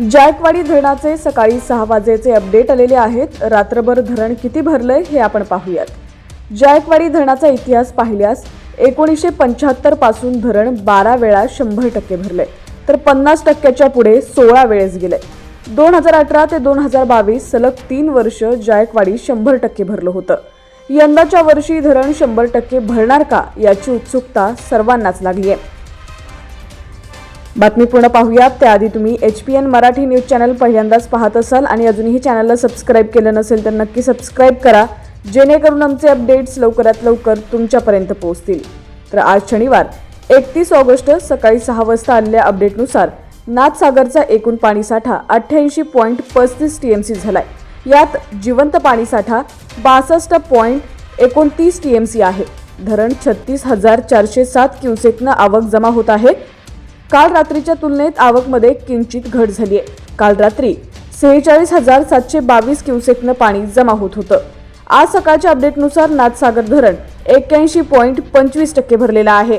जायकवाडी धरणाचे सकाळी सहा वाजेचे अपडेट आलेले आहेत. रात्रभर धरण किती भरलंय हे आपण पाहूयात. जायकवाडी धरणाचा इतिहास पाहिल्यास एकोणीसशे पंच्याहत्तरपासून धरण बारा वेळा शंभर टक्के भरले तर पन्नास टक्क्याच्या पुढे सोळा वेळेस गेले दोन हजार अठरा ते दोन हजार बावीस सलग तीन वर्ष जायकवाडी शंभर टक्के भरलं होतं. यंदाच्या वर्षी धरण शंभर टक्के भरणार का याची उत्सुकता सर्वांनाच लागली आहे बातमी पूर्ण पाहूयात. त्याआधी तुम्ही H P N Marathi news channel पहिल्यांदाच पाहत असाल आणि अजूनही चॅनलला सबस्क्राईब केलं नसेल तर नक्की सबस्क्राईब करा जेणेकरून आमचे अपडेट्स लवकरात लवकर तुमच्यापर्यंत पोहोचतील. तर आज शनिवार एकतीस ऑगस्ट सकाळी सहा वाजता आलेल्या अपडेटनुसार नाथसागरचा एकूण पाणीसाठा अठ्ठ्याऐंशी पॉईंट पस्तीस टी एम सी झालाय. यात जिवंत पाणीसाठा बासष्ट पॉईंट एकोणतीस टी एम सी आहे. धरण छत्तीस हजार चारशे सात क्युसेकनं आवक जमा होत आहे. काल रात्रीच्या तुलनेत आवकमध्ये किंचित घट झाली आहे काल रात्री सेहेचाळीस हजार सातशे बावीस क्युसेकनं पाणी जमा होत होतं. आज सकाळच्या अपडेटनुसार नाथसागर धरण एक्क्याऐंशी पॉईंट पंचवीस टक्के भरलेलं आहे.